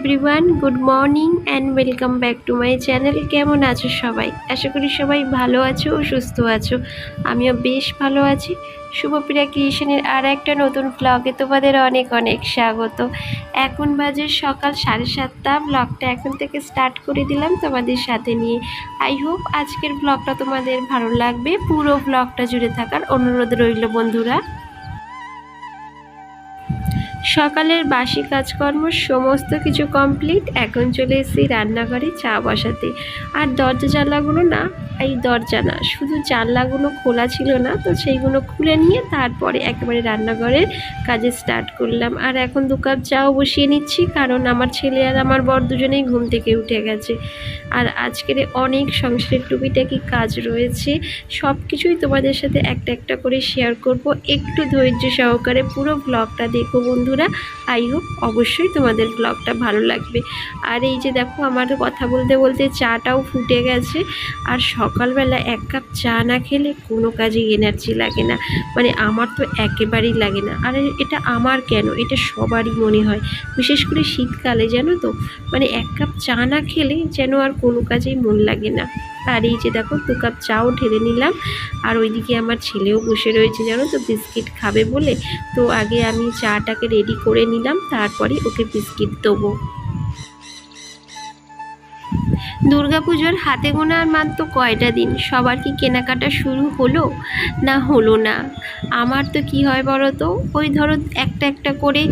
Everyone good morning and welcome back to my channel কেমন আছো সবাই? আশা করি সবাই ভালো আছো ও সুস্থ আছো। আমিও বেশ ভালো আছি। শুভপ্রিয়া ক্রিয়েশনের আর একটা নতুন ব্লগে তোমাদের অনেক অনেক স্বাগত। এখন বাজে সকাল সাড়ে সাতটা। ব্লগটা এখন থেকে স্টার্ট করে দিলাম তোমাদের সাথে নিয়ে। আই হোপ আজকের ব্লগটা তোমাদের ভালো লাগবে। পুরো ব্লগটা জুড়ে থাকার অনুরোধ রইল বন্ধুরা। সকালের বাসি কাজকর্ম, সমস্ত কিছু কমপ্লিট এখন চলে এসেছি রান্নাঘরে চা বসাতে। আর দরজা জানলাগুলো না এই দরজা না শুধু জানলাগুলো খোলা ছিল না, তো সেইগুলো খুলে নিয়ে তারপরে একেবারে রান্নাঘরের কাজে স্টার্ট করলাম। আর এখন দু কাপ চাও বসিয়ে নিচ্ছি, কারণ আমার ছেলে আর আমার বর দুজনেই ঘুম থেকে উঠে গেছে। আর আজকের অনেক সংসারের টুকিটাকি কাজ রয়েছে। সব কিছুই তোমাদের সাথে একটা একটা করে শেয়ার করব। একটু ধৈর্য সহকারে পুরো ব্লগটা দেখো বন্ধুরা। আই হোপ অবশ্যই তোমাদের ব্লগটা ভালো লাগবে। আর এই যে দেখো, আমার কথা বলতে বলতে চাটাও ফুটে গেছে। আর সকালবেলা এক কাপ চা না খেলে কোনো কাজে এনার্জি লাগে না। মানে আমার তো একেবারেই লাগে না। আর এটা আমার কেন? এটা সবারই মনে হয়। বিশেষ করে শীতকালে, জানো তো? মানে এক কাপ চা না খেলে যেন আর কোনো কাজেই মন লাগে না। আর এই যে দেখো, দু কাপ চাও ঢেলে নিলাম। আর ওইদিকে আমার ছেলেও বসে রয়েছে, জানো তো? বিস্কিট খাবে বলে। তো আগে আমি চাটাকে রেডি করে নিলাম, তারপরে ওকে বিস্কিট দেবো। দুর্গাপুজোর হাতে গোনার মাত্র কয়টা দিন? সবার কি কেনাকাটা শুরু হলো? না হলো না। আমার তো কি হয় বলো তো? ওই ধরো একটা একটা করে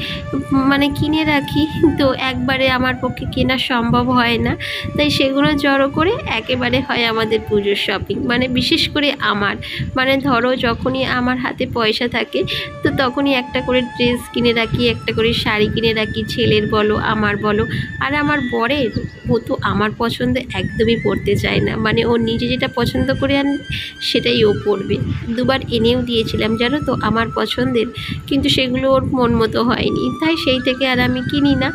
মানে কিনে রাখি। তো একবারে আমার পক্ষে কেনা সম্ভব হয় না। তাই সেগুলো জড়ো করে একেবারে হয় আমাদের পুজোর শপিং মানে বিশেষ করে আমার। মানে ধরো যখনই আমার হাতে পয়সা থাকে, তো তখনই একটা করে ড্রেস কিনে রাখি, একটা করে শাড়ি কিনে রাখি, ছেলের বলো, আমার বলো। আর আমার বরের ও তো আমার পছন্দে একদমই পড়তে চায় না। মানে ও নিজে যেটা পছন্দ করে আন সেটাই ও পড়বে। দুবার এনেও দিয়েছিলাম, জানো তো, আমার পছন্দের। কিন্তু সেগুলো ওর মন মতো হয়নি। তাই সেই থেকে আর আমি কিনি না।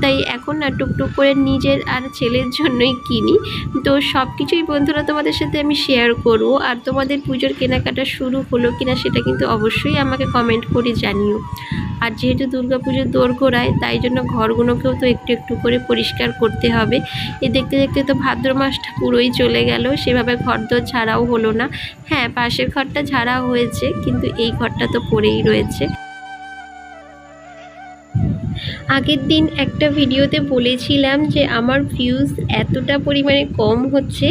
তাই এখন না টুকটুক করে নিজের আর ছেলের জন্যই কিনি। তো সব কিছুই বন্ধুরা তোমাদের সাথে আমি শেয়ার করব। আর তোমাদের পুজোর কেনাকাটা শুরু হলো কিনা সেটা কিন্তু অবশ্যই আমাকে কমেন্ট করে জানিও। আর যেহেতু দুর্গাপুজোর দোরগোড়ায়, তাই জন্য ঘরগুলোকেও তো একটু একটু করে পরিষ্কার করতে হবে। এ দেখতে দেখতে তো ভাদ্র মাসটা পুরোই চলে গেল, সেভাবে ঘরদোর ঝাড়াও হলো না। হ্যাঁ পাশের ঘরটা ঝাড়া হয়েছে, কিন্তু এই ঘরটা তো পড়েই রয়েছে। আগের দিন একটা ভিডিওতে বলেছিলাম যে আমার ভিউজ এতটা পরিমাণে কম হচ্ছে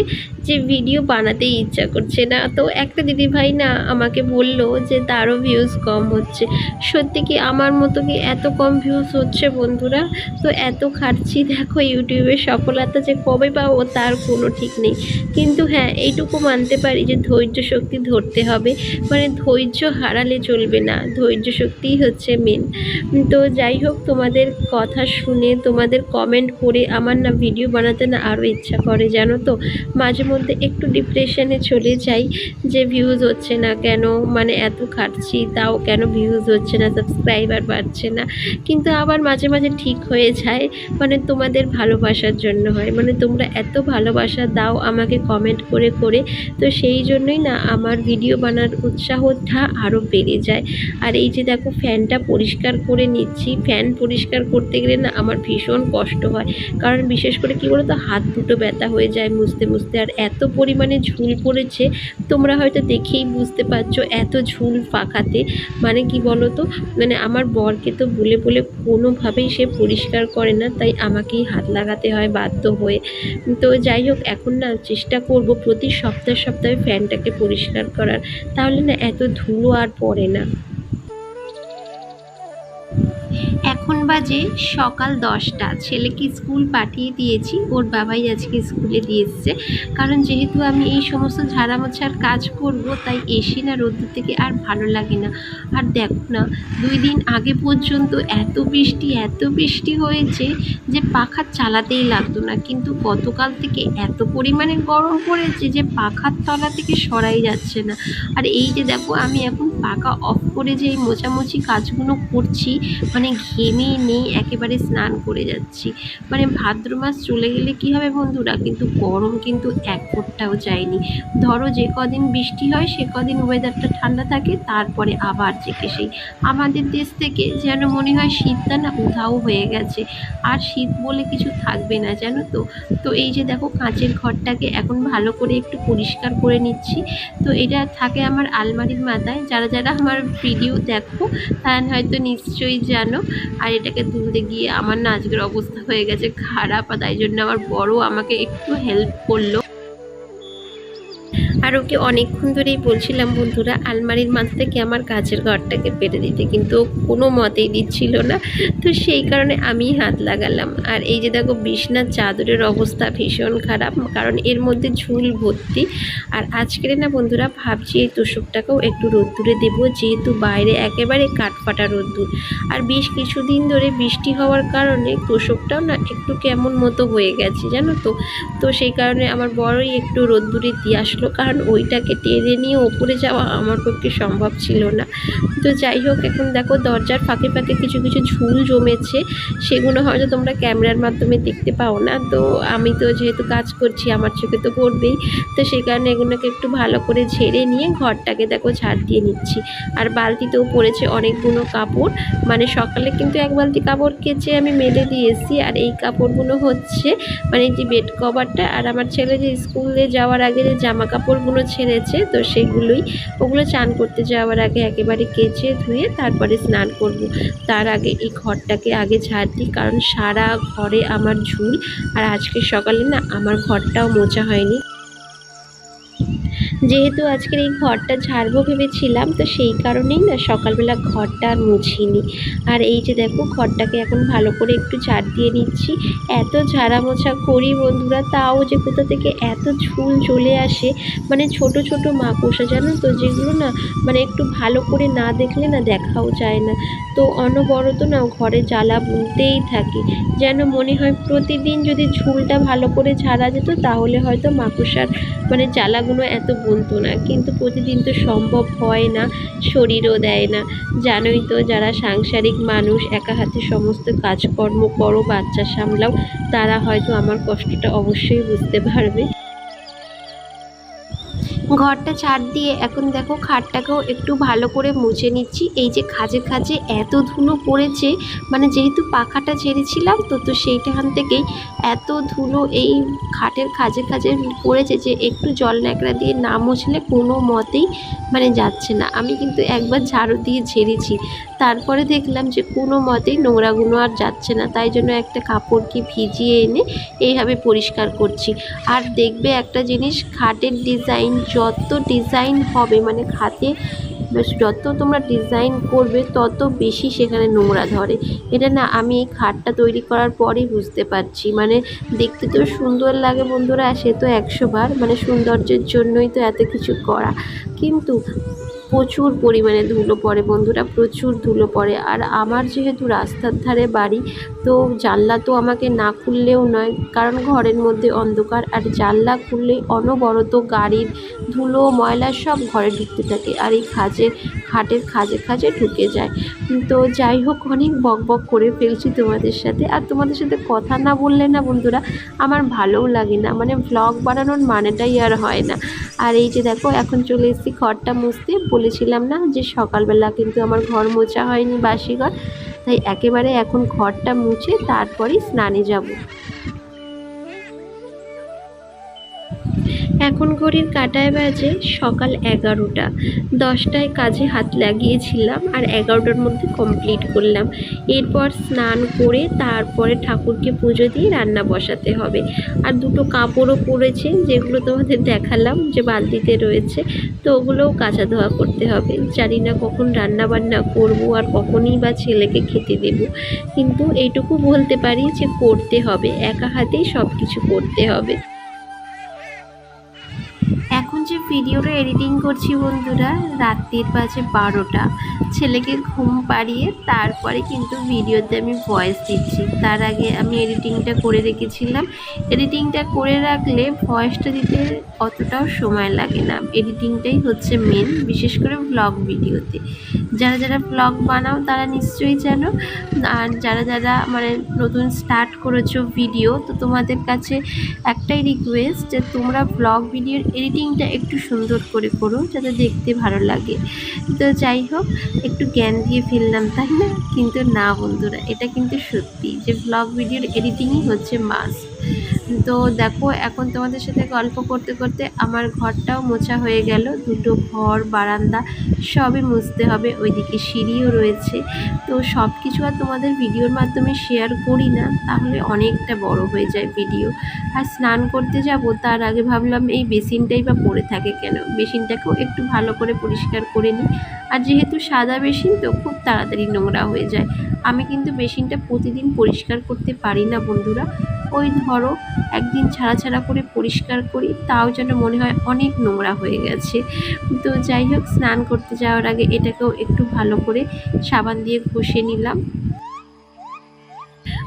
যে ভিডিও বানাতেই ইচ্ছা করছে না। তো একটা দিদিভাই না আমাকে বলল যে, তারও ভিউজ কম হচ্ছে। সত্যি কি আমার মতো কি এত কম ভিউজ হচ্ছে বন্ধুরা? তো এত খাটছি, দেখো ইউটিউবে সফলতা যে কবে পাবো তার কোনো ঠিক নেই। কিন্তু হ্যাঁ এইটুকু মানতে পারি যে, ধৈর্য শক্তি ধরতে হবে। মানে ধৈর্য হারালে চলবে না, ধৈর্য শক্তিই হচ্ছে মেন তো যাই হোক, তোমাদের কথা শুনে, তোমাদের কমেন্ট করে আমার না ভিডিও বানাতে না আরও ইচ্ছা করে, জানো তো? মাঝে মধ্যে একটু ডিপ্রেশনে চলে যাই, যে ভিউজ হচ্ছে না কেন? মানে এত খাটছি, তাও কেন ভিউজ হচ্ছে না? সাবস্ক্রাইবার বাড়ছে না? কিন্তু আবার মাঝে মাঝে ঠিক হয়ে যায় মানে তোমাদের ভালোবাসার জন্য হয়। মানে তোমরা এত ভালোবাসা দাও আমাকে কমেন্ট করে করে, তো সেই জন্যই না আমার ভিডিও বানার উৎসাহটা আরও বেড়ে যায়। আর এই যে দেখো ফ্যানটা পরিষ্কার করে নিচ্ছি। ফ্যান পরিষ্কার করতে গেলে না আমার ভীষণ কষ্ট হয়। কারণ বিশেষ করে কী বলো তো হাত দুটো ব্যথা হয়ে যায় মুছতে মুছতে, আর এত পরিমাণে ঝুল পড়েছে, তোমরা হয়তো দেখেই বুঝতে পারছ এত ঝুল পাখাতে মানে কি বলো তো মানে আমার বরকে তো বলে বলে কোনোভাবেই সে পরিষ্কার করে না, তাই আমাকেই হাত লাগাতে হয় বাধ্য হয়ে। তো যাই হোক, এখন না চেষ্টা করব প্রতি সপ্তাহে সপ্তাহে ফ্যানটাকে পরিষ্কার করার। তাহলে না এত ধুলো আর পড়ে না। এখন বাজে সকাল দশটা। ছেলেকে স্কুল পাঠিয়ে দিয়েছি, ওর বাবাই আজকে স্কুলে দিয়ে এসছে। কারণ যেহেতু আমি এই সমস্ত ঝাড়া মোছার কাজ করব, তাই এসে না রোদ্দুর থেকে আর ভালো লাগে না। আর দেখো না, দুই দিন আগে পর্যন্ত এত বৃষ্টি এত বৃষ্টি হয়েছে যে পাখা চালাতেই লাগতো না। কিন্তু গতকাল থেকে এত পরিমাণে গরম পড়েছে যে পাখার তলা থেকে সরাই যাচ্ছে না। আর এই যে দেখো, আমি এখন পাখা অফ করে যে এই মোছামুছি কাজগুলো করছি মানে ঘেমে নেই, একেবারে স্নান করে যাচ্ছি। মানে ভাদ্র মাস চলে গেলে কি হবে বন্ধুরা? কিন্তু গরম কিন্তু এক ফোঁটাও যায়নি। ধরো যে কদিন বৃষ্টি হয়, সে কদিন ওয়েদারটা ঠান্ডা থাকে, তারপরে আবার থেকে সেই। আমাদের দেশ থেকে যেন মনে হয় শীতটা না উধাও হয়ে গেছে। আর শীত বলে কিছু থাকবে না, জানো তো? তো এই যে দেখো কাঁচের ঘরটাকে এখন ভালো করে একটু পরিষ্কার করে নিচ্ছি। তো এটা থাকে আমার আলমারির মাথায়। যারা যারা আমার ভিডিও দেখো, তারা হয়তো নিশ্চয়ই জানো। আর এটাকে তুলতে গিয়ে আমার না আজকের অবস্থা হয়ে গেছে খারাপ, আর তাই জন্য আমার বড় আমাকে একটু হেল্প করল। আর ওকে অনেকক্ষণ ধরেই বলছিলাম, বন্ধুরা, আলমারির মাথা থেকে আমার কাছের ঘরটাকে পেরে দিতে। কিন্তু ও কোনো মতেই দিচ্ছিল না। তো সেই কারণে আমি হাত লাগালাম। আর এই যে দেখো, বিছনার চাদরের অবস্থা ভীষণ খারাপ, কারণ এর মধ্যে ঝুল ভর্তি। আর আজকের না বন্ধুরা, ভাবছি এই তোষকটাকেও একটু রোদ্দুরে দেবো, যেহেতু বাইরে একেবারে কাঠফাটা রোদ্দুর। আর বেশ কিছুদিন ধরে বৃষ্টি হওয়ার কারণে তোষকটাও না একটু কেমন মতো হয়ে গেছে, জানো তো? তো সেই কারণে আমার বড়ই একটু রোদ্দুরে দিয়ে আসলো, কারণ ওইটাকে টেনে নিয়ে ওপরে যাওয়া আমার পক্ষে সম্ভব ছিল না। তো যাই হোক, এখন দেখো দরজার ফাঁকে ফাঁকে কিছু কিছু ঝুল জমেছে। সেগুলো হয়তো তোমরা ক্যামেরার মাধ্যমে দেখতে পাও না। তো আমি তো যেহেতু কাজ করছি, আমার চোখে তো পড়বেই। তো সেই কারণে এগুলোকে একটু ভালো করে ঝেড়ে নিয়ে ঘরটাকে দেখো ঝাড় দিয়ে নিচ্ছি। আর বালতিতেও পড়েছে অনেকগুলো কাপড়। মানে সকালে কিন্তু এক বালতি কাপড় কেচে আমি মেলে দিয়ে এসেছি আর এই কাপড়গুলো হচ্ছে মানে যে বেড কভারটা আর আমার ছেলে যে স্কুলে যাওয়ার আগে যে জামা কাপড়গুলো ছেড়েছে, তো সেগুলোই ওগুলো চান করতে যাওয়ার আগে একেবারে কেচে ধুয়ে তারপরে স্নান করব। তার আগে এই ঘরটাকে আগে ঝাড় দিই, কারণ সারা ঘরে আমার ঝুল। আর আজকে সকালে না আমার ঘরটাও মোচা হয়নি। যেহেতু আজকের এই ঘরটা ঝাড়বো ভেবেছিলাম, তো সেই কারণেই না সকালবেলা ঘরটা আর মুছিনি। আর এই যে দেখো ঘরটাকে এখন ভালো করে একটু ঝাড় দিয়ে নিচ্ছি। এত ঝাড়া মোছা করি বন্ধুরা, তাও যে কোথা থেকে এত ঝুল চলে আসে। মানে ছোট ছোট মাকড়সা জানো তো, যেগুলো না মানে একটু ভালো করে না দেখলে না দেখাও যায় না। তো অনবরত না ঘরে জ্বালা বুনতেই থাকি। যেন মনে হয় প্রতিদিন যদি ঝুলটা ভালো করে ঝাড়া যেত, তাহলে হয়তো মাকড়সার মানে জ্বালাগুলো এত বুনতো না, কিন্তু প্রতিদিন তো সম্ভব হয় না, শরীরও দেয় না। জানোই তো, যারা সাংসারিক মানুষ, একা হাতে সমস্ত কাজকর্ম করো, বাচ্চা সামলাও, তারা হয়তো আমার কষ্টটা অবশ্যই বুঝতে পারবে। ঘরটা ছাড় দিয়ে এখন দেখো খাটটাকেও একটু ভালো করে মুছে নিচ্ছি। এই যে খাজে খাজে এত ধুলো পড়েছে মানে যেহেতু পাখাটা ছেড়েছিলাম, তো তো সেইখান থেকেই এত ধুলো এই খাটের খাজে খাজে পড়েছে যে একটু জল ন্যাকড়া দিয়ে না মুছলে কোনো মতেই মানে যাচ্ছে না। আমি কিন্তু একবার ঝাড়ু দিয়ে ঝেড়েছি। তারপরে দেখলাম যে কোনো মতেই নোংরাগুলো আর যাচ্ছে না। তাই জন্য একটা কাপড়কে ভিজিয়ে এনে এইভাবে পরিষ্কার করছি। আর দেখবে একটা জিনিস, খাটের ডিজাইন যত ডিজাইন হবে মানে খাতে যত তোমরা ডিজাইন করবে, তত বেশি সেখানে নোংরা ধরে। এটা না, আমি এই খাটটা তৈরি করার পরেই বুঝতে পারছি। মানে দেখতে তো সুন্দর লাগে বন্ধুরা সে তো একশোবার মানে সৌন্দর্যের জন্যই তো এত কিছু করা। কিন্তু প্রচুর পরিমাণে ধুলো পড়ে, বন্ধুরা প্রচুর ধুলো পড়ে। আর আমার যেহেতু রাস্তার ধারে বাড়ি, তো জানলা তো আমাকে না খুললেও নয়, কারণ ঘরের মধ্যে অন্ধকার। আর জানলা খুললেই অনবরত গাড়ির ধুলো, ময়লা সব ঘরে ঢুকতে থাকে আর এই খাজে খাটের খাজে খাজে ঢুকে যায়। তো যাই হোক, অনেক বক বক করে ফেলছি তোমাদের সাথে। আর তোমাদের সাথে কথা না বললে না বন্ধুরা, আমার ভালোও লাগে না। মানে ভ্লগ বানানোর মানেটাই আর হয় না। আর এই যে দেখো, এখন চলে এসেছি ঘরটা মুছতে। বলেছিলাম না যে সকালবেলা কিন্তু আমার ঘর মোছা হয়নি বাসি ঘর তাই একেবারে এখন ঘরটা মুছে তারপরেই স্নানে যাব। এখন ঘড়ির কাটায় বাজে সকাল এগারোটা। দশটায় কাজে হাত লাগিয়েছিলাম আর এগারোটার মধ্যে কমপ্লিট করলাম। এরপর স্নান করে তারপরে ঠাকুরকে পুজো দিয়ে রান্না বসাতে হবে। আর দুটো কাপড়ও পড়েছে যেগুলো তোমাদের দেখালাম যে বালতিতে রয়েছে, তো ওগুলোও কাঁচা ধোয়া করতে হবে। জানি না কখন রান্না বান্না করব আর কখনই বা ছেলেকে খেতে দেব। কিন্তু এইটুকু বলতে পারি যে করতে হবে, একা হাতেই সব কিছু করতে হবে। এখন যে ভিডিওটা এডিটিং করছি বন্ধুরা, রাত্রির বাজে বারোটা। ছেলেকে ঘুম পাড়িয়ে তারপরে কিন্তু ভিডিওতে আমি ভয়েস দিচ্ছি। তার আগে আমি এডিটিংটা করে রেখেছিলাম। এডিটিংটা করে রাখলে ভয়েসটা দিতে অতটাও সময় লাগে না। এডিটিংটাই হচ্ছে মেন বিশেষ করে ব্লগ ভিডিওতে। যারা যারা ব্লগ বানাও, তারা নিশ্চয়ই জানো। আর যারা যারা মানে নতুন স্টার্ট করেছ ভিডিও তো তোমাদের কাছে একটাই রিকোয়েস্ট যে তোমরা ব্লগ ভিডিওর এডিটিংটা একটু সুন্দর করে করো, যাতে দেখতে ভালো লাগে। তো যাই হোক একটু জ্ঞান দিয়ে ফেললাম, তাই না? কিন্তু না বন্ধুরা, এটা কিন্তু সত্যি যে ব্লগ ভিডিওর এডিটিংই হচ্ছে মাস্ট তো দেখো, এখন তোমাদের সাথে গল্প করতে করতে আমার ঘরটাও মোছা হয়ে গেল। দুটো ঘর, বারান্দা সবই মুছতে হবে। ওইদিকে সিঁড়িও রয়েছে। তো সব কিছু আর তোমাদের ভিডিওর মাধ্যমে শেয়ার করি না, তাহলে অনেকটা বড় হয়ে যায় ভিডিও আর স্নান করতে যাব, তার আগে ভাবলাম এই বেসিনটাই বা পড়ে থাকে কেন? বেসিনটাকেও একটু ভালো করে পরিষ্কার করে নিই। আর যেহেতু সাদা বেসিন, তো খুব তাড়াতাড়ি নোংরা হয়ে যায়। আমি কিন্তু বেসিনটা প্রতিদিন পরিষ্কার করতে পারি না, বন্ধুরা। ওই ধরো, একদিন ছাড়া ছাড়া করে পরিষ্কার করি, তাও যেন মনে হয় অনেক নোংরা হয়ে গেছে। তো যাই হোক, স্নান করতে যাওয়ার আগে এটাকেও একটু ভালো করে সাবান দিয়ে ঘষে নিলাম।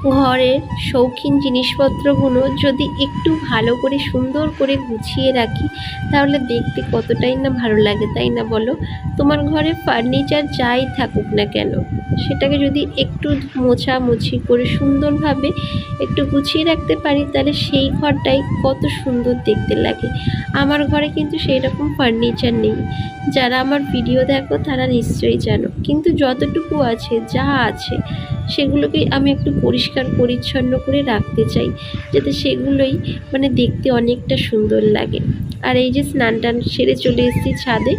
ঘরের শৌখিন জিনিসপত্রগুলো যদি একটু ভালো করে সুন্দর করে গুছিয়ে রাখি, তাহলে দেখতে কতটাই না ভালো লাগে, তাই না বলো? তোমার ঘরে ফার্নিচার যাই থাকুক না কেন, সেটাকে যদি একটু মোছামুছি করে সুন্দরভাবে একটু গুছিয়ে রাখতে পারি, তাহলে সেই ঘরটাই কত সুন্দর দেখতে লাগে। আমার ঘরে কিন্তু সেই রকম ফার্নিচার নেই। যারা আমার ভিডিও দেখো, তারা নিশ্চয়ই জানো। কিন্তু যতটুকু আছে, যা আছে সেগুলোকেই আমি একটু পরিষ্কার, পরিচ্ছন্ন করে রাখতে চাই, যাতে সেগুলোই মানে দেখতে অনেকটা সুন্দর লাগে। আর এই যে স্নান টান সেরে চলে এসেছি ছাদে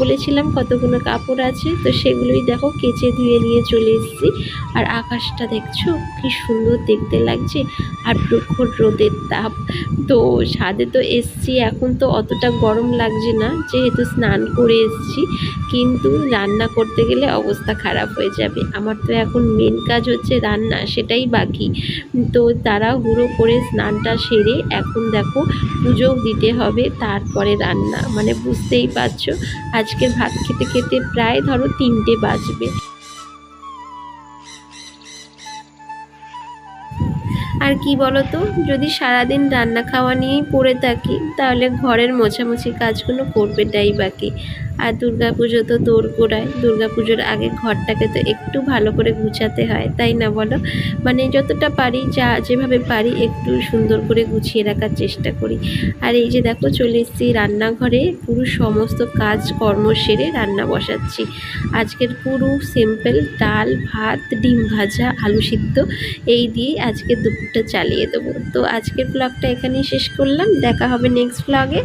বলেছিলাম কতগুলো কাপড় আছে, তো সেগুলোই দেখো কেচে ধুয়ে নিয়ে চলে এসেছি। আর আকাশটা দেখছ কি সুন্দর দেখতে লাগছে, আর প্রখর রোদের তাপ। তো ছাদে তো এসছি, এখন তো অতটা গরম লাগছে না, যেহেতু স্নান করে এসছি, কিন্তু রান্না করতে গেলে অবস্থা খারাপ হয়ে যাবে। আমার তো এখন মেন কাজ হচ্ছে রান্না, সেটাই বাকি। তো তারা হুড়ো করে স্নানটা সেরে এখন দেখো পুজো দিতে হবে, তারপরে রান্না। মানে বুঝতেই পারছ আজকে ভাত খেতে খেতে প্রায় ধরো তিনটে বাজবে। আর কি বলতো, যদি সারাদিন রান্না খাওয়া নিয়েই পড়ে থাকি, তাহলে ঘরের মোছামুছি কাজগুলো করবেটাই বাকি আর দুর্গা পুজো তো তোর গোড়ায়। দুর্গা পুজোর আগে ঘরটাকে তো একটু ভালো করে গুছাতে হয়, তাই না বলো? মানে যতটা পারি, যা যেভাবে পারি একটু সুন্দর করে গুছিয়ে রাখার চেষ্টা করি। আর এই যে দেখো, চলে এসেছি রান্নাঘরে। পুরো সমস্ত কাজ কর্ম সেরে রান্না বসাচ্ছি। আজকের পুরো সিম্পল ডাল, ভাত, ডিম ভাজা, আলু সিদ্ধ। এই দিয়েই আজকে দুপুরটা চালিয়ে দেবো। তো আজকের ব্লগটা এখানেই শেষ করলাম। দেখা হবে নেক্সট ব্লগে